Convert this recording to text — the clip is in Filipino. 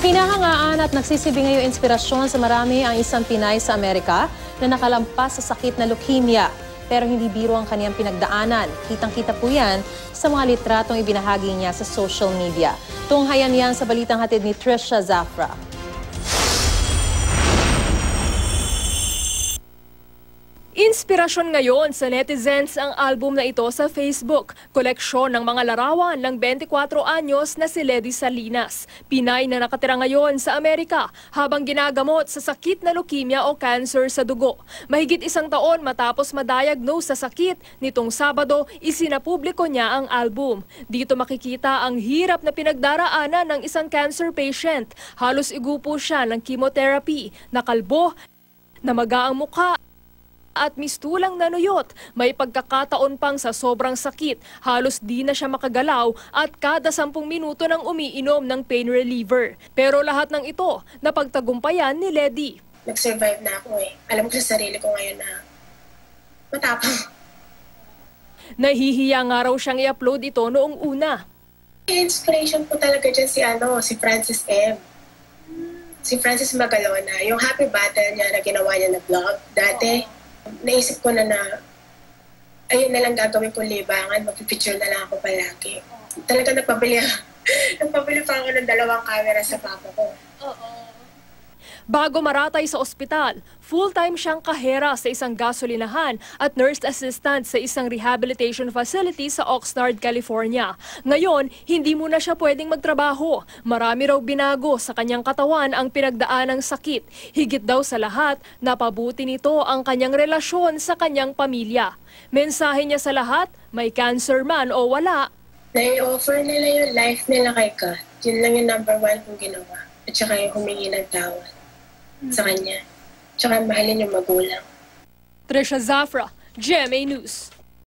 Hinahangaan at nagsisibing ngayon inspirasyon sa marami ang isang Pinay sa Amerika na nakalampas sa sakit na leukemia. Pero hindi biro ang kaniyang pinagdaanan. Kitang-kita po yan sa mga litratong ibinahagi niya sa social media. Tunghayan yan sa balitang hatid ni Trisha Zafra. Inspirasyon ngayon sa netizens ang album na ito sa Facebook. Koleksyon ng mga larawan ng 24 anyos na si Ledy Salinas. Pinay na nakatira ngayon sa Amerika habang ginagamot sa sakit na leukemia o cancer sa dugo. Mahigit isang taon matapos madiagnose sa sakit, nitong Sabado isinapubliko niya ang album. Dito makikita ang hirap na pinagdaraanan ng isang cancer patient. Halos igupo siya ng chemotherapy, nakalbo, namaga ang mukha at mistulang nanuyot. May pagkakataon pang sa sobrang sakit, halos di na siya makagalaw at kada sampung minuto nang umiinom ng pain reliever. Pero lahat ng ito, napagtagumpayan ni Ledy. nag-survive na ako eh. Alam ko sa sarili ko ngayon na matapang. Nahihiya nga raw siyang i-upload ito noong una. Inspiration po talaga dyan si ano, si Francis M. Si Francis Magalona, yung happy battle niya na ginawa niya na vlog dati, naisip ko na na ayun na lang gagawin ko libangan, magpipicture na lang ako palagi. Talaga nagpabili, nagpabili pa ako ng dalawang camera sa papa ko. Bago maratay sa ospital, full-time siyang kahera sa isang gasolinahan at nurse assistant sa isang rehabilitation facility sa Oxnard, California. Ngayon, hindi muna siya pwedeng magtrabaho. Marami raw binago sa kanyang katawan ang pinagdaan ng sakit. Higit daw sa lahat, napabuti nito ang kanyang relasyon sa kanyang pamilya. Mensahe niya sa lahat, may cancer man o wala, Na-offer nila yung life nila kay God. Yun lang yung number one kong ginawa. At saka yung humingi ng tawad sa kanya. Tsaka mahalin yung magulang. Trisha Zafra, GMA News.